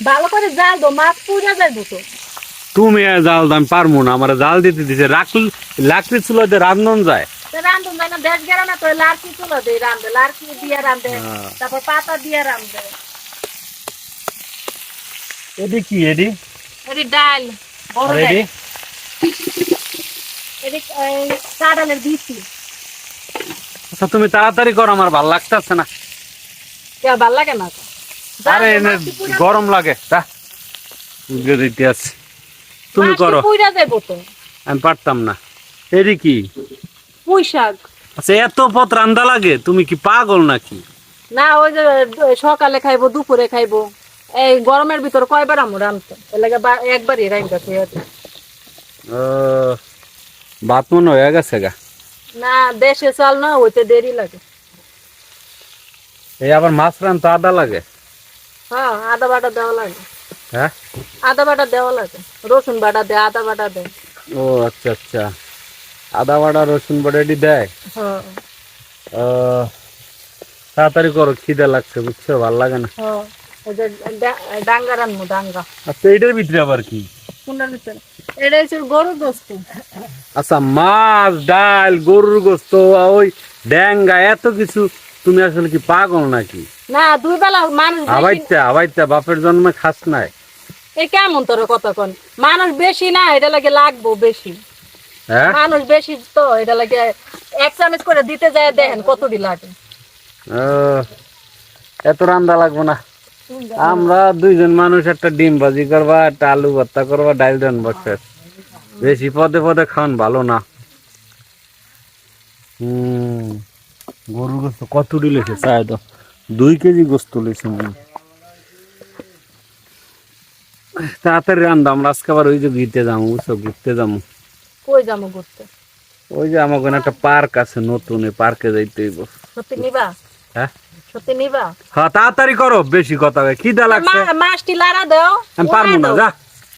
ভালো করে জাল দো মাছ পুড়ে যাইবো তো তুমি জাল দাম পারব না আমার জাল দিতে দিছে। রাখল লাকড়ি চুলাতে রান্ধন যায়? তো যায় না গেলে না তো লাড়কি তুলো দেই রান্ধে লাড়কি দিয়ে রান্ধে হ্যাঁ। তারপর পাতা দিয়ে রান্ধে। কি ডাল বড় কাঁঠালের বিচি। আচ্ছা তুমি তাড়াতাড়ি করো আমার ভালো লাগতেছে না। কে ভালো লাগে না তো? আরে এনে গরম লাগে তা দিতে আছে। তুমি করো। আমি পারতাম না। এদি কি? পুঁই শাক। আচ্ছা এত পথ রান্দা লাগে তুমি কি পাগল নাকি? না ওই যে সকালে খাইবো দুপুরে খাইবো। এই গরমের ভিতর কয়বার আমু রান্ধতে? এর একবারই খেয়ে আহ, ভাত মনে হয়ে গেছে গা। না দেশে চাল না ওইতে দেরি লাগে। এই আবার মাছ রান তো আদা লাগে? আদা বাটা দেওয়া লাগে হ্যাঁ আদা বাটা দেওয়া লাগে রসুন বাটা দে আদা বাটা দে ও আচ্ছা আচ্ছা আদা বাটা রসুন বাটা এটি দেয় হ্যাঁ আহ, তাড়াতাড়ি করো খিদে লাগছে বুঝছ ভালো লাগে না হ্যাঁ ওই যে ডা- ডাঙ্গা রান্নু ডাঙ্গা আচ্ছা এইটার ভিতরে আবার কি কোনটার ভিতরে এটা হচ্ছে গরুর গোস্ত আচ্ছা মাছ ডাল গরুর গোস্ত ওই ড্যাঙ্গা এত কিছু তুমি আসলে কি পাগল নাকি না দুই বেলা মানুষ আবাইতে আবাইতে বাপের জন্মে খাস নাই। এ কেমন তোর কন? মানুষ বেশি না এটা লাগে লাগবো বেশি। হ্যাঁ? মানুষ বেশি তো এটা লাগে এক চামচ করে দিতে যায় দেখেন লাগে। এত রান্দা লাগবো না। আমরা দুইজন মানুষ একটা ডিম ভাজি করবা একটা আলু ভর্তা করবা ডাল দেন বসে। বেশি পদে পদে খাওয়ান ভালো না। হম গরুর কত চাই তো। দুই কেজি গোস্ত মনে তাড়াতাড়ি রান্দা আমরা আজকে আবার ওই যে ঘুরতে যাব বুঝছ? ঘুরতে যাব। কই যাব ঘুরতে? ওই যে আমার ওখানে একটা পার্ক আছে নতুন এই পার্কে যাইতে হইব। সত্যি নিবা? হ্যাঁ? সত্যি নিবা? হ্যাঁ তাড়াতাড়ি করো বেশি কথা কি খিদা লাগছে। মাছটি লাড়া দাও। আমি পারব না যা।